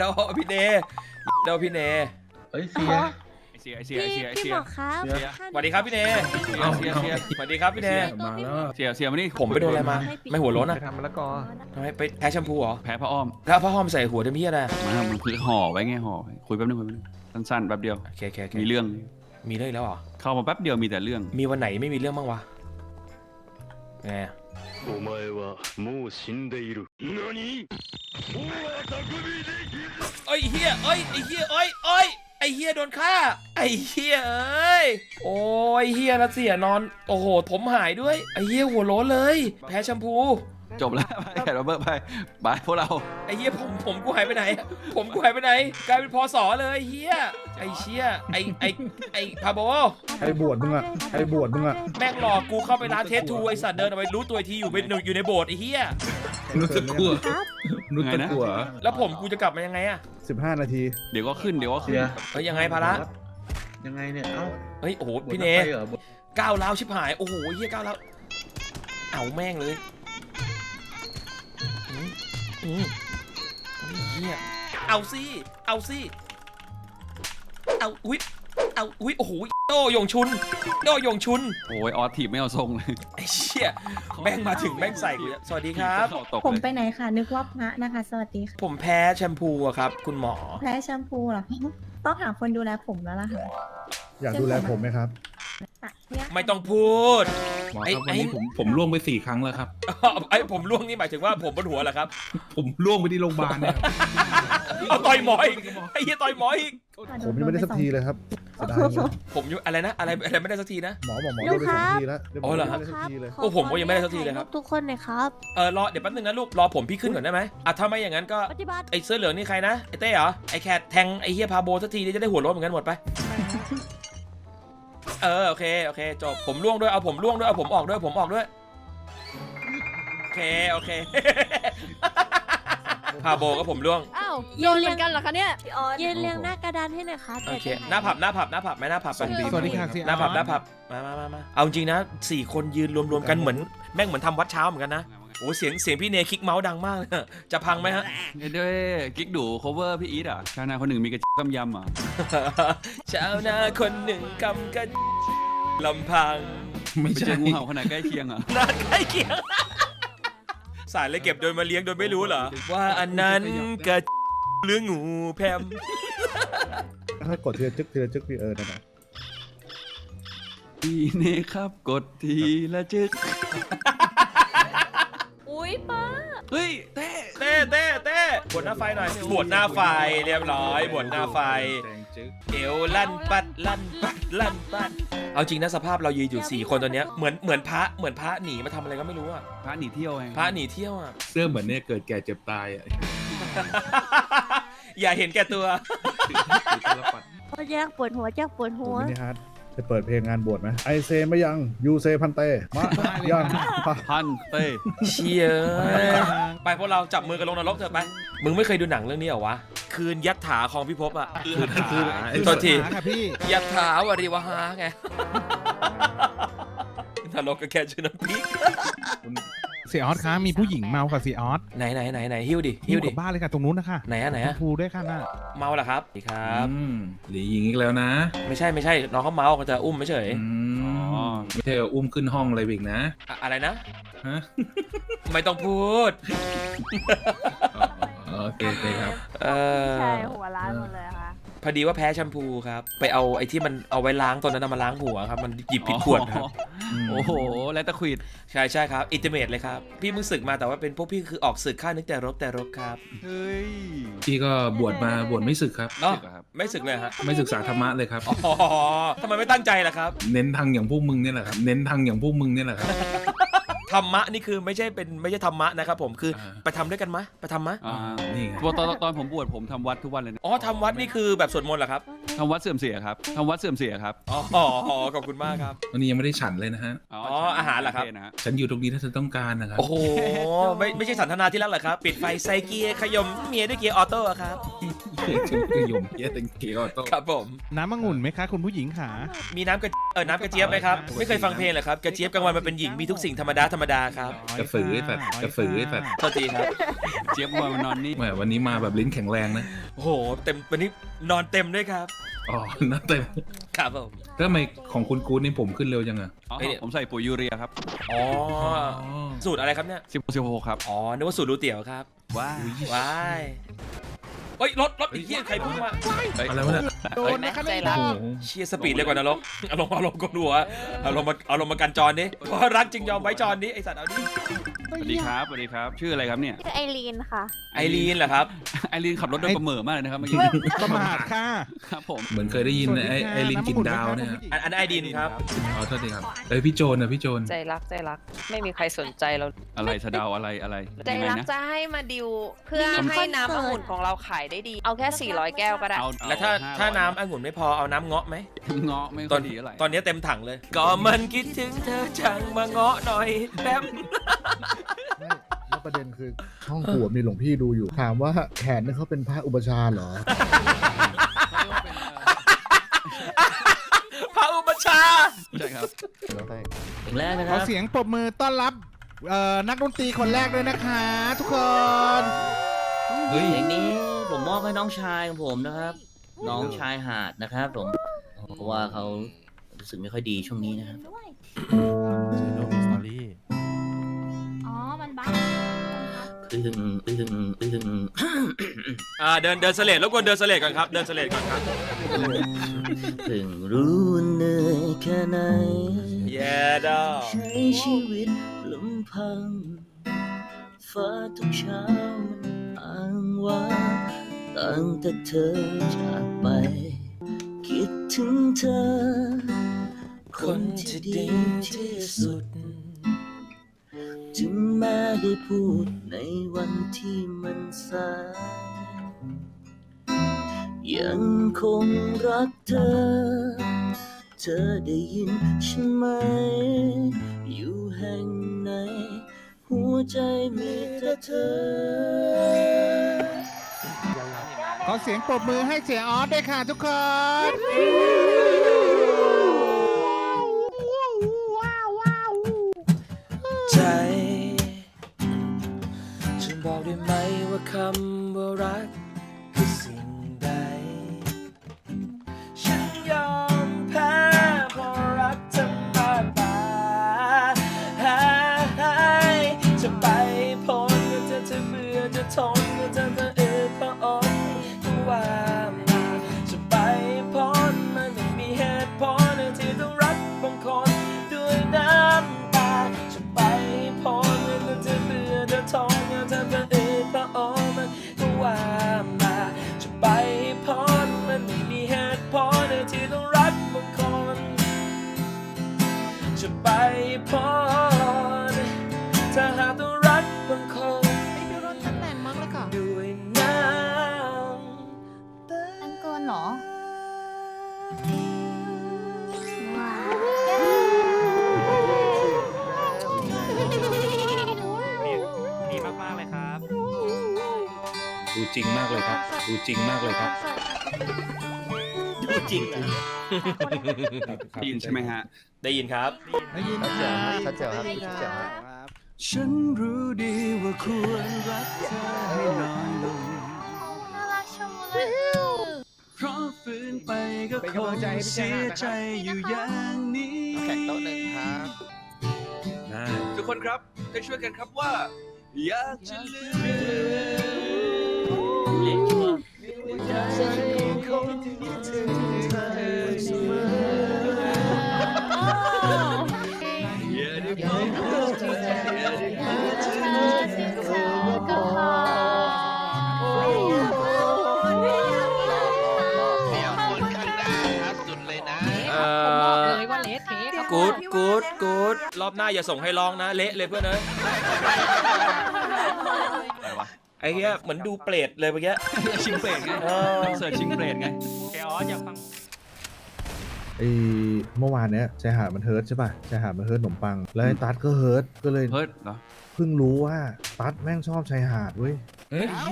โดพี่เนโดพี่เน เอ้ยเสีย ไอเสียไอเสีย พี่ ไอเสียไอ พี่ เสีย บอกครับ เสีย สวัสดีครับพี่เน เสียเสียเสีย สวัสดีครับพี่เน มาแล้ว เสียเสียมานี่ ผมไปโดนอะไรมา ไม่หัวร้น ไป อ่ะ ทำมะละกอ ทำไมไปแพ้แชมพูเหรอ แพ้พระอ้อม แล้วผ้าห้อมใส่หัวเต็มที่อะไร มามันคือห่อไว้ไงห่อไว้คุยแป๊บนึงคุยแป๊บนึงสั้นๆแป๊บเดียว โอเคโอเคโอเค มีเรื่อง มีเรื่องอีกแล้วเหรอ เข้ามาแป๊บเดียวมีแต่เรื่อง มีวันไหนไม่มีเรื่องบ้างวะไง お前はもう死んでいる何大匠で เอ้ยเฮียเอ้ยไอเฮียเอ้ยเอ้ยไอเฮียโดนฆ่า ไอเฮียเอ้ย โอ้ยเฮียนะเสียนอน โอ้โห ผมหายด้วย ไอเฮียหัวโล้นเลย แพ้แชมพู จบแล้วไปแขกรับเบิร์ไปบายพวกเรา ไอเฮียผมผมกูหายไปไหน ผมกูหายไปไหน กลายเป็นพอสอเลยเฮียไอเชี่ยไอไอไอพาโบ ไอ้บวชมึงอะไอ้บวชมึงอะ แม่งหลอกกูเข้าไปร้านเทสทูไอสัตว์เดินออกไปรู้ตัวอีกทีอยู่เป็นอยู่ในโบสถ์ไอเฮียรู้สึกกลัว ครับ รู้สึกกลัวแล้วผมกูจะกลับมายังไงอะสิบห้านาที เดี๋ยวก็ขึ้นเดี๋ยวก็ขึ้เสีนยเฮ้ยยังไงภาระยังไงเนี่ย เอ้าเฮ้ยโอ้โหบวชพี่เนแล้วไปเหรอ ก้าวร้าวชิบหาย โอ้โหเฮียก้าวร้าวเอาแม่งเลยอืมอืมเฮ้ยเฮียเอาสิเอาสิเอาอุ้ย เอาอุ้ยโอ้โหโดยงชุน โดยงชุนโอ้ยออสถีบไม่เอาทรงเลยไอ้เชี่ยแม่งมาถึงแม่งใส่กูสวัสดีครับ ถีเข้าตกผมเลยไปไหนคะนึกว่าพระนะคะ สวัสดีค่ะผมแพ้แชมพูอะครับ คุณหมอ แพ้แชมพูเหรอ ต้องหาคนดูแลผมแล้วล่ะค่ะอยากดูแลผมไหมครับตัดเนี่ยไม่ต้องพูด หมอไอ้ครับวันนี้ไอ้ ผมผมล่วงไปสี่ครั้งแล้วครับ ไอ้ผมล่วงนี่หมายถึงว่าผมบนหัวเหรอครับผมล่วงไปที่โรงพยาบาลเนี่ยครับเอาต่อยหมออีกไอ้เหี้ยต่อยหมออีก ผมยังไม่ได้สักทีเลยครับเสียดายเลยผมยังอะไรนะอะไรอะไรไม่ได้สักทีนะ หมอบอกหมอได้ไปสองทีแล้วเดี๋ยวผมอ๋อเหรอไม่ได้สักทีเลย โอ้ผมก็ยังไม่ได้สักทีเลยครับ ทุกคนเลยครับ เออรอเดี๋ยวแป๊บนึงนะลูกรอผมพี่ขึ้นก่อนได้ไหมอะถ้าไม่อย่างนั้นก็ปฏิบัติไอ้เสื้อเหลืองนี่ใครนะไอ้เต้เหรอไอ้แคทแทงไอ้เฮียพาโบสักทีนี่จะได้หัวโล้นเหมือนกันหมดไปเออโอเคโอเคจบผมล่วงด้วยเอาผมล่วงด้วยเอาผมออกด้วยผมออกด้วยโอเคโอเค พาโบก็ผมล่วง อ้าวโดนเหมือนกันเหรอคะเนี่ยยืนเรียงหน้ากระดานให้หน่อยครับโอเค หน้าผับหน้าผับหน้าผับไหมหน้าผับไปสวัสดีค่ะหน้าผับหน้าผับมามามามาเอาจริงนะสี่คนยืนรวมๆกันเหมือนแม่งเหมือนทำวัดเช้าเหมือนกันนะโอ้เสียงเสียงพี่เนคลิกเมาส์ดังมากเลยจะพังไหมฮะ เอ้ยด้วยกิ๊กดู cover พี่อีทอะชาวนาคนหนึ่งมีกระจิบกำยำอะชาวนาคนหนึ่งกำกันลำพังไม่ไปเจใช่องูเห่าขนาดใกล้เคียงอะ นาใกล้เคียง สารเลยเก็บโดยมาเลี้ยงโดยไม่รู้เหรอ ว่าอันนั้นกระหรืองูแพมถ้ากดทีละจึ๊กทีละจึ๊กพี่เออนั่นแหละพี่เนครับ กดทีละจึกอุ้ยป้าเฮ้ยเต้เต้เต้เต้บวชหน้าไฟหน่อยบวชหน้าไฟเรียบร้อยบวชหน้าไฟแดง จึ๊กเอวลั่นปัดลั่นปัดลั่นปัด เอาจริงนะสภาพเรายืนอยู่สี่คนตอนเนี้ยเหมือนเหมือนพระเหมือนพระหนีมาทำอะไรก็ไม่รู้อะพระหนีเที่ยวไงพระหนีเที่ยวอะเสื้อเหมือนเนี่ยเกิดแก่เจ็บตายอะอย่าเห็นแก่ตัวถือตลปัดโอ้ยแยกปวดหัวแยกปวดผมหัวมินิฮาร์ดจะเปิดเพลงงานบวชไหมไอเซไม่ยังยูเซพันเตมายังปะพันเต้เชียไปพวกเราจับมือกันลงนรกเถอะไป มึงไม่เคยดูหนังเรื่องนี้เหรอวะ คืนยัตถาของพิภพอะคือคือโทษทีค่ะพี่ยัตถาวริวหาไงนรกก็แค่ชื่อน้ำพริกเสียออสคะมีผู้หญิงเมากับเสียออสไหนไหนไหนไหนหิ้วดิหิ้หิ้ววดิกับบ้านเลยค่ะตรงนู้นนะคะไหนอะไหนอะภูด้วยค่ะน่ะเมาเหรอครับสวัสดีครับ อืมหลีหญิงอีกแล้วนะ ไม่ใช่ไม่ใช่น้องเขาเมาเขาจะอุ้มไม่เฉยอือ๋อมไม่ใช่เอาอุ้มขึ้นห้องอะไรอีกนะอะอะไรนะ ฮะ ไม่ต้องพูดอ๋ออ๋อ โอเคโอเคครับเออใช่หัวร้านหมดเลยค่ะ พอดีว่าแพ้แชมพูครับ ไปเอาไอ้ที่มันเอาไว้ล้างตัวนั้นเอามาล้างหัวครับ มันหยิบผิดขวดครับ โอ้โห แล้วตะควิด ใช่ใช่ครับอินเตอร์เมดเลยครับ พี่มึงศึกมาแต่ว่าเป็นพวกพี่คือออกศึกข้านึกแต่รบแต่รบครับเฮ้ยพี่ก็บวชมาบวชไม่ศึกครับ เนาะศึกเหรอครับไม่ศึกเลยฮะไม่ศึกษาธรรมะเลยครับ อ๋อทำไมไม่ตั้งใจล่ะครับ เน้นทางอย่างพวกมึงเนี่ยแหละครับ เน้นทางอย่างพวกมึงเนี่ยแหละครับ ธรรมะนี่คือไม่ใช่เป็นไม่ใช่ธรรมะนะครับผมคืออ่าไปทำด้วยกันมะไปทำมะอ่านี่ไง ตอนตอนตอนผมบวชผมทำวัดทุกวันเลยนะ อ๋อทำวัดนี่คือแบบสวดมนต์เหรอครับ ทำวัดเสื่อมเสียครับทำวัดเสื่อมเสียครับอ๋ออ๋อขอบคุณมากครับ วันนี้ยังไม่ได้ฉันเลยนะฮะ อ๋ออาหารเหรอครับ นะฮะฉันอยู่ตรงนี้ถ้าเธอต้องการนะครับ โอ้โหไม่ไม่ใช่สันทนาที่รักเหรอครับ ปิดไฟใส่เกียร์ขยมเมียด้วยเกียร์ออโต้อะครับ ฉันก็ยมเยอะเป็นเกียวโต้ครับผม น้ำมะงุ่นไหมคะ คุณผู้หญิงขา มีน้ำกระเออน้ำกระเจี๊ยบไหมครับ ไม่เคยฟังเพลงเหรอครับ กระเจี๊ยบกลางวันมันเป็นหญิงมีทุกสิ่งธรรมดาธรรมดาครับกระสือไอ้สัตว์กระสือไอ้สัตว์ โทษทีครับ เจี๊ยบมานอนนี่ แหมวันนี้มาแบบลิ้นแข็งแรงนะ โอ้โหเต็มวันนี้ นอนเต็มด้วยครับ อ๋อน่าเต็มครับผม แล้วทำไมของคุณกู๊ดนี่ผมขึ้นเร็วจังอะอ๋อเอ้ยผมใส่ปุ๋ยยูเรียครับอ๋อ สูตรอะไรครับเนี่ย สิบสิบหกครับอ๋อ นึกว่าสูตรรูเตี๋ยวครับ ว้าว้ายเฮ้ย รถ รถไอ้เหี้ยใครพุ่งมาอะไรวะเนี่ยโดนนะคะใจรัโอ้กโหเชียสปีดเลยกว่านรกเอาลงเอาลงกดหัวเอาลงมาเอาลงมากันจรดิเพราะรักจริงยอมไว้จรดิไอสัตว์เอาดิ สวัสดีครับสวัสดีครับ ชื่ออะไรครับเนี่ย ชื่อไอรีนค่ะ ไอรีนเหรอครับ ไอรีนขับรถโดยประเหม่อมากเลยนะครับเมื่อกี้ประมาทค่ะ ครับผม เหมือนเคยได้ยินนะไอ้ไอ้ลิ้นกินดาวเนี่ย อันอันไอดินครับอ๋อโทษทีครับเอ้ยพี่โจนนะพี่โจน ใจรักใจรัก ไม่มีใครสนใจเรา อะไรสะเดาอะไรอะไรใจยังไงรักนะ จะให้มาดิวเพื่อมีให้น้ำคอนเสิร์ตองุ่นของเราขายได้ดี เอาแค่ 400 แก้วก็ได้ เอาแล้วถ้าเอถ้า500น้ำองุ่นไม่พอเอาน้ำเงาะไหมเงาะไม่ตค่ออนยดีเท่าไหร่ตอนนี้เต็มถังเลย ก็มันคิดถึงเธอจังมาเงาะหน่อยแป๊บไม่แล้วประเด็นคือช่องหัวมีหลวงพี่ดูอยู่ ถามว่าแขนนี่เขาเป็นพระอุปชฌาย์เหรอ พระอุปชฌาย์ใช่ครับ ถึงแรกนะคขอรับเสียงปรบมือต้อนรับเอ่อนักดนตรีคนแรกด้วยนะคะ ทุกคนเฮ้ยเพลงนี้ผมมอบให้น้องชายของผมนะครับ น้องชายหาดนะครับ ผมเพราะว่าเขารู้สึกไม่ค่อยดีช่วงนี้นะครับอ๋อ อึ้งอึ้งอึ้งอ่าเดินเดินเสลดแล้วกวนเดินเสลดก่อนครับ เดินเสลดก่อนครับเพิ่งรู้เหนื่อยแค่ไหนแย่ดอใช้ชีวิตลำพัง ฟ้าทุกเช้ามันอ้างว้างตั้งแต่เธอจากไป คิดถึงเธอ คนที่ดีที่สุด ถึงแม้ได้พูดในวันที่มันสายยังคงรักเธอ เธอได้ยินฉันไหม อยู่แห่งไหน หัวใจมีแต่เธอ ขอเสียงปรบมือให้เสียออสด้วยค่ะทุกคน ใจฉันบอก ได้ไหมว่าคำว่ารักคือสิ่ง ดูจริงมากเลยครับ ดูจริงมากเลยครับจริงเหรอได้ยินใช่ไหมฮะ ได้ยินครับ ได้ยินค่ะชัดเจนครับชัดเจนครับฉันรู้ดีว่าควรรักเธอให้น้อยลงน่ารักชังเลยเพราะฝืนไปก็คงเสียใจอยู่อย่างนี้แข่งโต๊ะหนึ่งครับได้ทุกคนครับได้ช่วยกันครับว่า อยากจะลืม หน้าอย่าส่งให้ร้องนะ เละเลยเพื่อนเอ้ยอะไรวะไอ้เหี้ยเหมือนดูเปรตเลยเมื่อกี้ชิงเปรตไงเออเสิร์ชชิงเปรตไงไอเมื่อวานเนี้ยชายหาดมันเฮิร์ตใช่ป่ะชายหาดมันเฮิร์ตขนมปัง แล้วไอ้ตัดก็เฮิร์ตก็เลยเฮ้ยเหรอเพิ่งรู้ว่าตัดแม่งชอบชายหาดเว้ย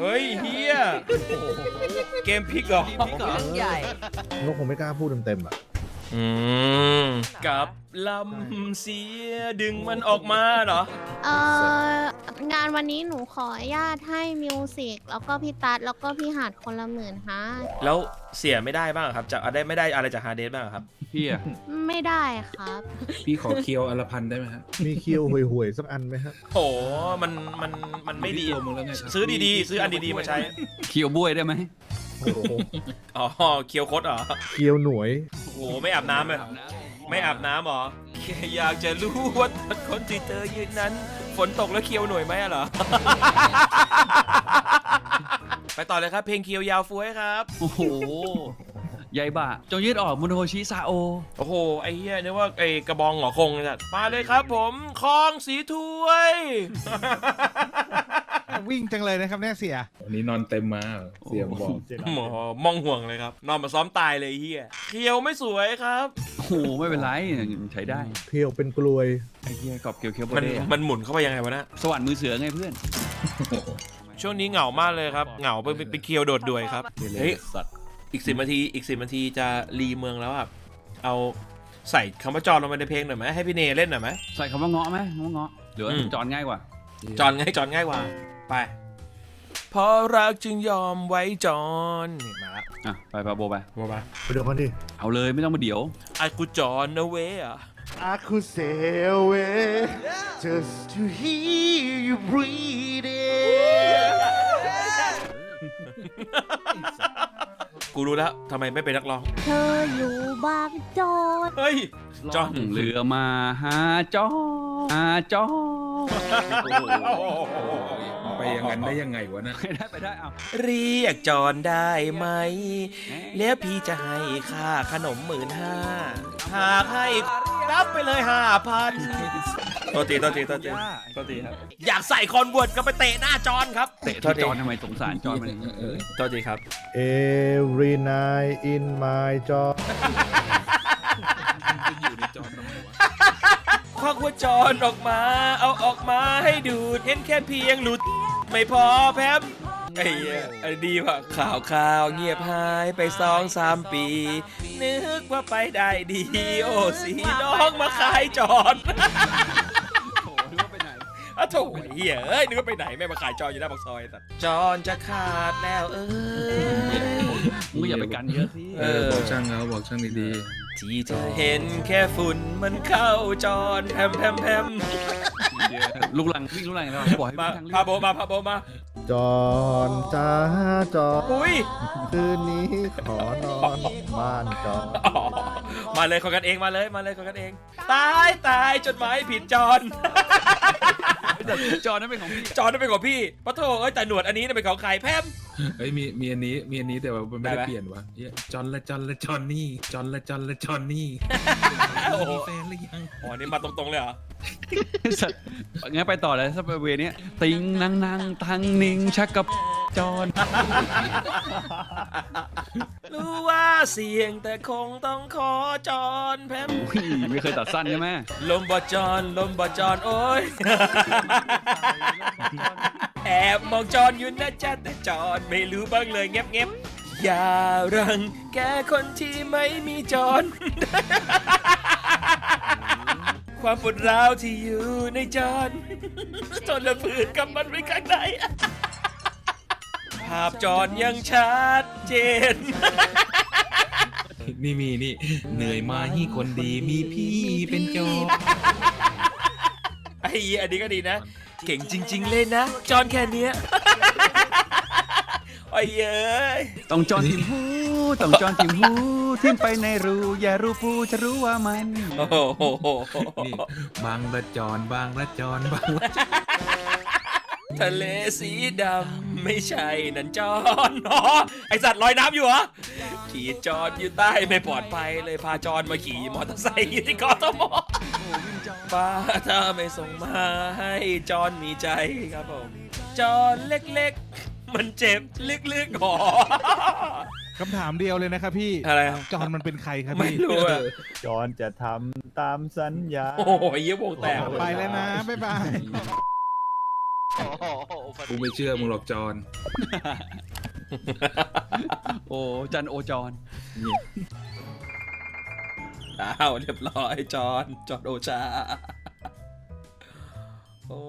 เฮ้ยเฮียเกมพลิกเหรอเรื่องใหญ่ก็คงไม่กล้าพูดเต็มๆอะ อืมกับลำเสียดึงมันออกมาเหรอ เอ่องานวันนี้หนูขออนุญาตให้มิวสิกแล้วก็พี่ตัดแล้วก็พี่หาดคนละหมื่นฮะแล้วเสียไม่ได้บ้างครับจะเอาได้ไม่ได้อะไรจากฮาเดสบ้างครับ พี่อะไม่ได้ครับ พี่ขอเคียวอลพันธ์ได้ไหมฮะมีคิวห่วยๆสักอันไหมฮะโอ้มันมันมันไม่ดี พี่โทรมึงแล้วไงครับซื้อดีๆ ซื้ออันดีๆมาใช้ เคียวบ้วยได้ไหมโอ้โหอ๋อเคียวคดเหรอเคียวหน่วย โอ้โหไม่อาบน้ำเลยไม่อาบน้ำเหรอแค่อยากจะรู้ว่าคนที่เธอยืนนั้น ฝนตกแล้วเคียวหน่วยไหมอะเหรอ ไปต่อเลยครับ เพลงเคียวยาวฟ้วยครับ โอ้โหใหญ่บ่าจงยืดออกมุนโฮชิซาโอ โอ้โห ไอ้เหี้ยนึกว่าไอ้กระบองหงอคงจัดมาเลยครับผมคลองสีถ้วย วิ่งจังเลยนะครับเนี่ยเสีย วันนี้นอนเต็มมาเสียงบอก หมอมองห่วงเลยครับ นอนมาซ้อมตายเลยไอ้เฮียเคียวไม่สวยครับ โอ้โหไม่เป็นไรใช้ได้เคียวเป็นกลวย ไอ้เหี้ยกรอบเคียวเคียวบมันเด้อะมันหมุนเข้าไปยังไงวะนะสวรรค์มือเสือไงเพื่อน ช่วงนี้เหงามากเลยครับ เหงาไปไปไปเคียวโดดด้วยครับเฮ้ยสัตว์อีกสิบนาทีอีกสิบนาทีจะรีเมืองแล้วอะเอาใส่คำว่าจอนลงไปในเพลงหน่อยไหมให้พี่เนเล่นหน่อยไหม ใส่คำว่าเงาะไหมคำว่าเงาะหรือว่าอืม จอนง่ายกว่าจอนง่ายจอนง่ายกว่า ไป เพราะรักจึงยอมไว้จอนนี่มาละอะไปปาโบไปมาปะไปเดี๋ยวก่อนดิเอาเลยไม่ต้องมาเดี๋ยว ไอ้กูจอนนะเว้ยอะ I could sail away just to hear you breathing กูรู้แล้วทำไมไม่เป็นนักร้อง เธออยู่บางโจดเฮ้ย จอนล่งเรือมาหาจอหาจอไป อย่างนั้นได้ยังไงวะนะไปได้ไปได้เอาเรียกจอนได้ไหม แล้วพี่จะให้ค่าขนมหมื่นห้าหากให้รับไปเลยห้าพันตัวตีตัวตีตัวตีตัวตีครับ อยากใส่คอนเวิร์ตก็ไปเตะหน้าจอนครับ เตะที่จอนทำไมสงสารจอนมันอย่างนี้เออตัวตีครับ Every night in my job อยู่ในจอทำไมวะควักหัวจอนออกมา เอาออกมาให้ดูดเห็นแค่เพียงหลุด ไม่พอแพมไอ้เหี้ยไอ้ดีว่ะข่าวข่าวเงียบหายไปสองสามปี นึกว่าไปได้ดี โอ้สีน้องมาขายจอนโอ้โหนึกว่าไปไหนอ้าวโถไอ้เหี้ยเอ้ยนึกว่าไปไหนไม่มาขายจอนอยู่หน้าปากซอยแต่จอนจะขาดแล้วเอ้ย มึงก็อย่าไปกันเยอะสิเออบอกช่างเขาบอกช่างดีที่เธอเห็นแค่ฝุ่นมันเข้าจอนแพมแพมแพม ลูกหลังวิ่งลูกหลังแล้วบอกให้มาวิ่งทางพาโบมาพาโบมาจอนจ้าจอนอุ้ยคืนนี้ขอนอนบ้านจอนอ๋อมาเลยคนกันเองมาเลยมาเลยคนกันเองตายตายจดหมายผิดจอนแต่จอนนั่นเป็นของพี่จอนนั่นเป็นของพี่ปะโถเอ้ยแต่หนวดอันนี้น่ะเป็นของใครแพมๆเฮ้ยมีมีอันนี้มีอันนี้แต่ว่ามันไม่ได้ได้ไหมเปลี่ยนวะเหี้ยจอนละจอนละจอนนี่จอนละจอนละจอนนี่โอ้โหมีแฟนหรือยังอ๋อนี่มาตรงๆเลยเหรอ สัตว์งั้นไปต่อเลยถ้าไปเวรเนี้ยติงนังนังทังนิงชักกับจอนรู้ว่าเสี่ยงแต่คงต้องขอจอนแพมอุ้ยไม่เคยตัดสั้นใช่ไหมลมบอจอนลมบอจอนโอ้ยแอบมองจอนอยู่นะจ๊ะแต่จอนไม่รู้บ้างเลยเงียบเงียบๆอย่ารังแกคนที่ไม่มีจอน ความปวดร้าวที่อยู่ในจอนจนละผืนกับมันไว้ข้างในภาพจอนยังชัดเจน นี่มีนี่ เหนื่อยมาให้คนดีมีพี่เป็นจอไอ้เหี้ยอันนี้ก็ดีนะ เก่งจริง ๆ เลยนะ จอนแค่เนี้ยไอ้เย้ย ต้องจอนทิมหู ต้องจอนทิมหูทิมไปในรูอย่ารู้ปูจะรู้ว่ามันโอ้โหนี่บางละจอนบางละจอนบางละทะเลสีดำไม่ใช่นันจอนอ๋อไอสัตว์ลอยน้ำอยู่เหรอขี่จอนอยู่ใต้ไม่ปลอดภัยเลยพาจอนมาขี่มอเตอร์ไซค์ที่กทมป้าถ้าไม่ส่งมาให้จอนมีใจครับผมจอนเล็กๆ มันเจ็บลึกๆหอ คำถามเดียวเลยนะครับพี่อะไรอะจอห์นมันเป็นใครครับไม่พี่รู้อะจอนจะทำตามสัญญา โอ้โหเยี่ยวงแตกไปแล้วนะบ๊ายบายกูไม่เชื่อมึงหรอกจอนโอ้จันโอจอนอ้าวเรียบร้อยจอนจอนโอชา โอ้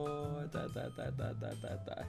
ยตายตายตายตายตายตายตาย